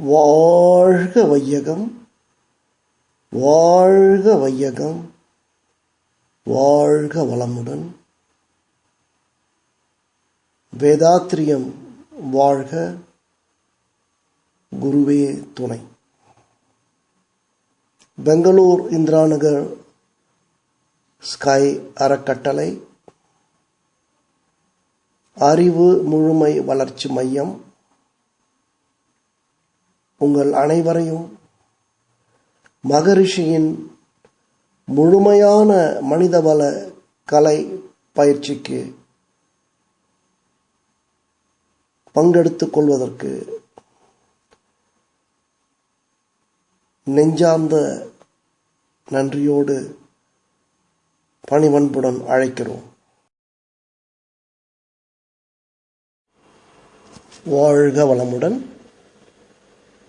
வாழ்க வையகம் வாழ்க வையகம் வாழ்க வளமுடன். வேதாத்திரியம் வாழ்க குருவே துணை. பெங்களூர் இந்திராநகர் ஸ்கை அறக்கட்டளை. அறிவு முழுமை வளர்ச்சி மையம். உங்கள் அனைவரையும் மகரிஷியின் முழுமையான மனிதவள கலை பயிற்சிக்கு பங்கெடுத்துக் கொள்வதற்கு நெஞ்சார்ந்த நன்றியோடு பணிவன்புடன் அழைக்கிறோம். வாழ்க வளமுடன்.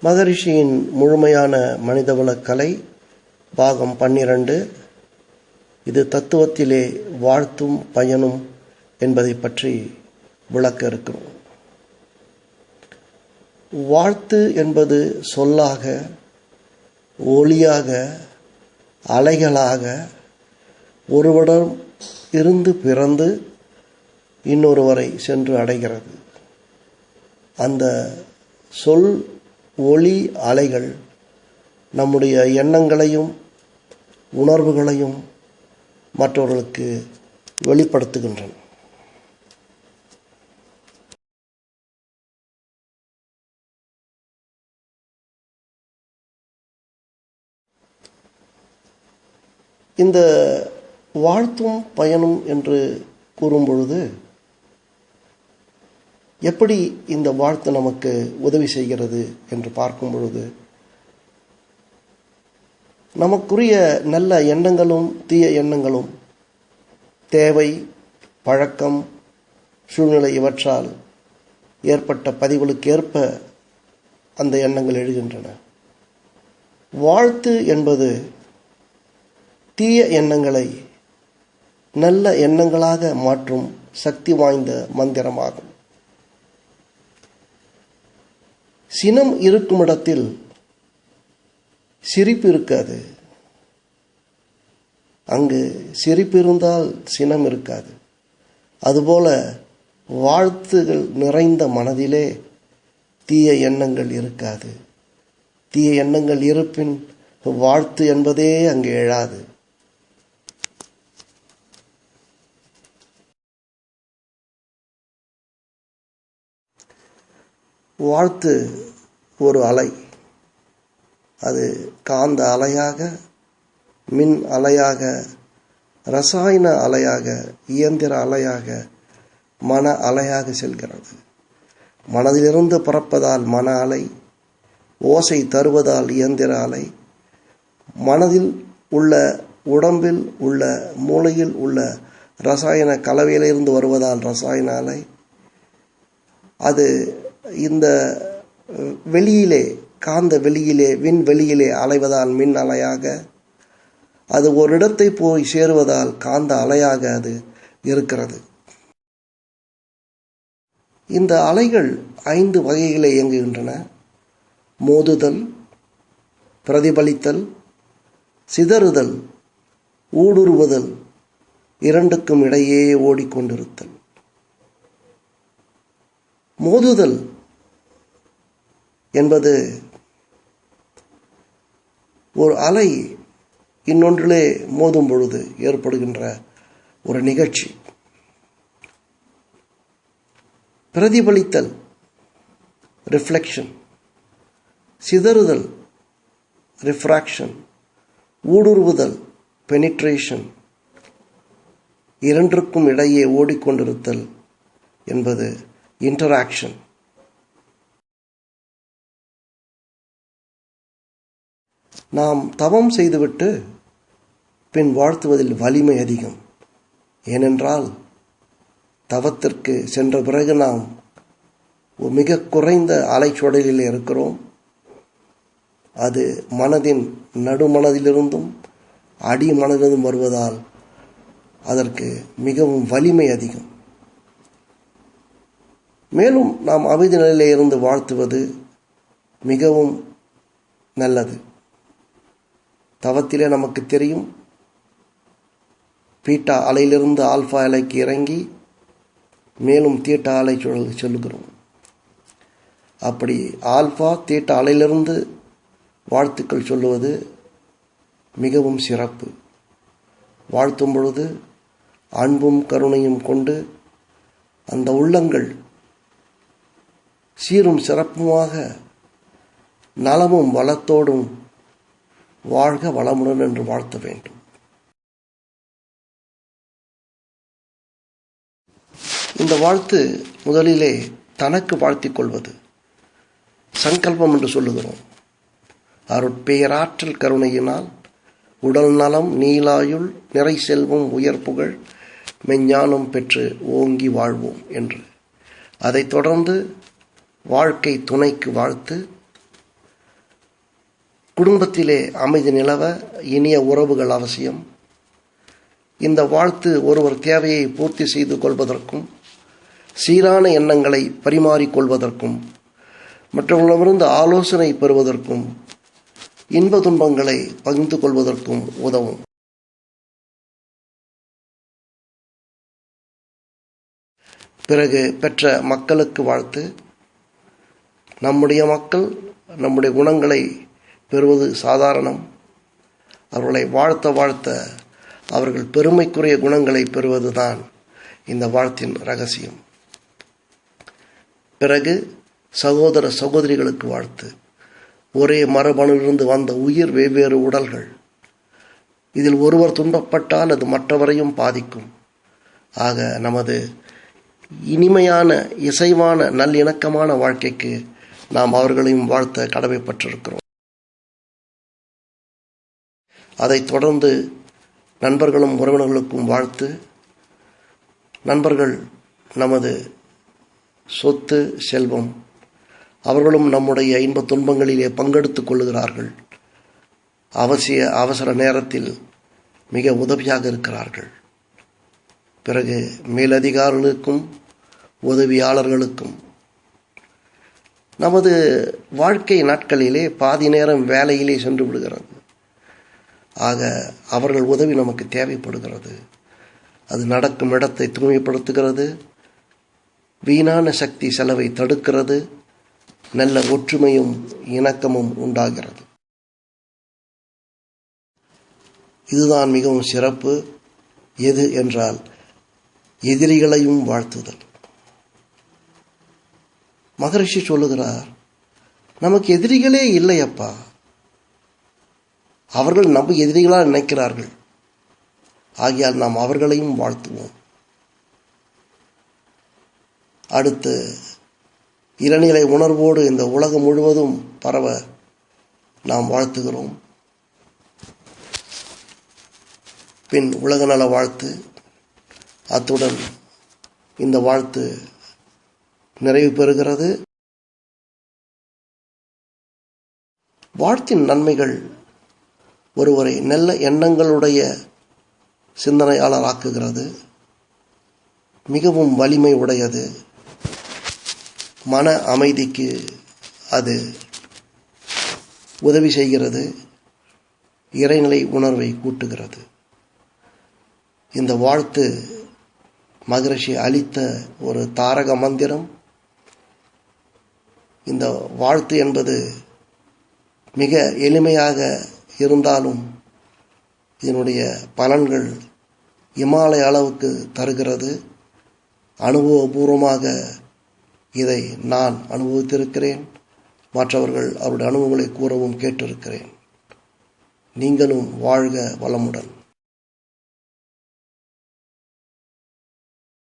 மகரிஷியின் முழுமையான மனிதவள கலை பாகம் பன்னிரண்டு. இது தத்துவத்திலே வாழ்த்தும் பயனும் என்பதை பற்றி விளக்க இருக்கிறோம் வாழ்த்து என்பது சொல்லாக ஒளியாக அலைகளாக ஒருவரிடம் இருந்து பிறந்து இன்னொருவரை சென்று அடைகிறது. அந்த சொல் ஒளி அலைகள் நம்முடைய எண்ணங்களையும் உணர்வுகளையும் மற்றவர்களுக்கு வெளிப்படுத்துகின்றன. இந்த வாழ்த்தும் பயனும் என்று கூறும்பொழுது எப்படி இந்த வாழ்த்து நமக்கு உதவி செய்கிறது என்று பார்க்கும் பொழுது நமக்குரிய நல்ல எண்ணங்களும் தீய எண்ணங்களும் தேவை பழக்கம் சூழ்நிலை இவற்றால் ஏற்பட்ட பதிவுகளுக்கு ஏற்ப அந்த எண்ணங்கள் எழுகின்றன. வாழ்த்து என்பது தீய எண்ணங்களை நல்ல எண்ணங்களாக மாற்றும் சக்தி வாய்ந்த மந்திரமாகும். சினம் இருக்கும் இடத்தில் சிரிப்பு இருக்காது. அங்கு சிரிப்பு இருந்தால் சினம் இருக்காது. அதுபோல வாழ்த்துகள் நிறைந்த மனதிலே தீய எண்ணங்கள் இருக்காது. தீய எண்ணங்கள் இருப்பின் வாழ்த்து என்பதே அங்கு எழாது. வாழ்த்து ஒரு அலை. அது காந்த அலையாக மின் அலையாக ரசாயன அலையாக இயந்திர அலையாக மன அலையாக செல்கிறது. மனதிலிருந்து பிறப்பதால் மன அலை ஓசை தருவதால் இயந்திர அலை மனதில் உள்ள உடம்பில் உள்ள மூளையில் உள்ள ரசாயன கலவையிலிருந்து வருவதால் ரசாயன அலை அது இந்த வெளியிலே காந்த வெளியிலே விண் வெளியிலே அலைவதால் மின் அலையாக அது ஒரு இடத்தை போய் சேருவதால் காந்த அலையாக அது இருக்கிறது. இந்த அலைகள் ஐந்து வகைகளை இயங்குகின்றன. மோதுதல் பிரதிபலித்தல் சிதறுதல் ஊடுருவுதல் இரண்டுக்கும் இடையே ஓடிக்கொண்டிருத்தல். மோதுதல் என்பது ஒரு அலை இன்னொன்றிலே மோதும் பொழுது ஏற்படுகின்ற ஒரு நிகழ்ச்சி. பிரதிபலித்தல் ரிஃப்ளெக்ஷன் சிதறுதல் ரிஃப்ராக்ஷன் ஊடுருவுதல் பெனிட்ரேஷன் இரண்டிற்கும் இடையே ஓடிக்கொண்டிருத்தல் என்பது இன்டராக்ஷன் நாம் தவம் செய்துவிட்டு பின் வாழ்த்துவதில் வலிமை அதிகம். ஏனென்றால் தவத்திற்கு சென்ற பிறகு நாம் மிக குறைந்த அலைச்சுடலில் இருக்கிறோம். அது மனதின் நடுமனதிலிருந்தும் அடி மனதிலிருந்தும் வருவதால் அதற்கு மிகவும் வலிமை அதிகம். மேலும் நாம் அமைதி நிலையிலே இருந்து வாழ்த்துவது மிகவும் நல்லது. தவத்திலே நமக்கு தெரியும். பீட்டா அலையிலிருந்து ஆல்ஃபா அலைக்கு இறங்கி மேலும் தீட்டா அலை சொல் சொல்லுகிறோம். அப்படி ஆல்ஃபா தீட்டா அலையிலிருந்து வாழ்த்துக்கள் சொல்லுவது மிகவும் சிறப்பு. வாழ்த்தும் பொழுது அன்பும் கருணையும் கொண்டு அந்த உள்ளங்கள் சீரும் சிறப்புமாக நலமும் வளத்தோடும் வாழ்க வளமுடன் என்று வாழ்த்த வேண்டும். இந்த வாழ்த்து முதலிலே தனக்கு வாழ்த்திக் கொள்வது சங்கல்பம் என்று சொல்லுகிறோம். அருட்பெயராற்றல் கருணையினால் உடல் நலம் நீலாயுள் நிறை செல்வம் உயர் புகழ் மெஞ்ஞானம் பெற்று ஓங்கி வாழ்வோம் என்று. அதைத் தொடர்ந்து வாழ்க்கை துணைக்கு வாழ்த்து குடும்பத்திலே அமைதி நிலவ இனிய உறவுகள் அவசியம். இந்த வாழ்த்து ஒருவர் தேவையை பூர்த்தி செய்து கொள்வதற்கும் சீரான எண்ணங்களை பரிமாறிக்கொள்வதற்கும் மற்றவர்களிடமிருந்து ஆலோசனை பெறுவதற்கும் இன்ப துன்பங்களை பகிர்ந்து கொள்வதற்கும் உதவும். பிறகு பெற்ற மக்களுக்கு வாழ்த்து. நம்முடைய மக்கள் நம்முடைய குணங்களை பெறுவது சாதாரணம். அவர்களை வாழ்த்த வாழ்த்த அவர்கள் பெருமைக்குரிய குணங்களை பெறுவதுதான் இந்த வாழ்த்தின் ரகசியம். பிறகு சகோதர சகோதரிகளுக்கு வாழ்த்து. ஒரே மரபணுவிலிருந்து வந்த உயிர் வெவ்வேறு உடல்கள். இதில் ஒருவர் துன்பப்பட்டால் அது மற்றவரையும் பாதிக்கும். ஆக நமது இனிமையான இசைவான நல்லிணக்கமான வாழ்க்கைக்கு நாம் அவர்களையும் வாழ்த்த கடமைப்பட்டிருக்கிறோம். அதைத் தொடர்ந்து நண்பர்களும் உறவினர்களுக்கும் வாழ்த்து. நண்பர்கள் நமது சொத்து செல்வம் அவர்களும் நம்முடைய இன்ப துன்பங்களிலே பங்கெடுத்துக் கொள்ளுகிறார்கள். அவசிய அவசர நேரத்தில் மிக உதவியாக இருக்கிறார்கள். பிறகு மேலதிகாரிகளுக்கும் உதவியாளர்களுக்கும். நமது வாழ்க்கை நாட்களிலே பாதி நேரம் வேலையிலே சென்று விடுகிறது. ஆக அவர்கள் உதவி நமக்கு தேவைப்படுகிறது. அது நடக்கும் இடத்தை தூய்மைப்படுத்துகிறது. வீணான சக்தி செலவை தடுக்கிறது. நல்ல ஒற்றுமையும் இணக்கமும் உண்டாகிறது. இதுதான் மிகவும் சிறப்பு. எது என்றால் எதிரிகளையும் வாழ்த்துதல். மகரிஷி சொல்லுகிறார் நமக்கு எதிரிகளே இல்லையப்பா. அவர்கள் நம்ம எதிரிகளாக நினைக்கிறார்கள். ஆகையால் நாம் அவர்களையும் வாழ்த்துவோம். அடுத்து இளநிலை உணர்வோடு இந்த உலகம் முழுவதும் பரவ நாம் வாழ்த்துகிறோம். பின் உலக நல வாழ்த்து. அத்துடன் இந்த வாழ்த்து நிறைவு பெறுகிறது. வாழ்த்தின் நன்மைகள் ஒருவரை நல்ல எண்ணங்களுடைய சிந்தனையாளராக்குகிறது மிகவும் வலிமை உடையது. மன அமைதிக்கு அது உதவி செய்கிறது. இறைநிலை உணர்வை கூட்டுகிறது. இந்த வாழ்த்து மகரிஷி அளித்த ஒரு தாரக மந்திரம். இந்த வாழ்த்து என்பது மிக எளிமையாக இருந்தாலும் இதனுடைய பலன்கள் இமாலய அளவுக்கு தருகிறது. அனுபவபூர்வமாக இதை நான் அனுபவித்திருக்கிறேன். மற்றவர்கள் அவருடைய அனுபவங்களை கூறவும் கேட்டிருக்கிறேன். நீங்களும் வாழ்க வளமுடன்.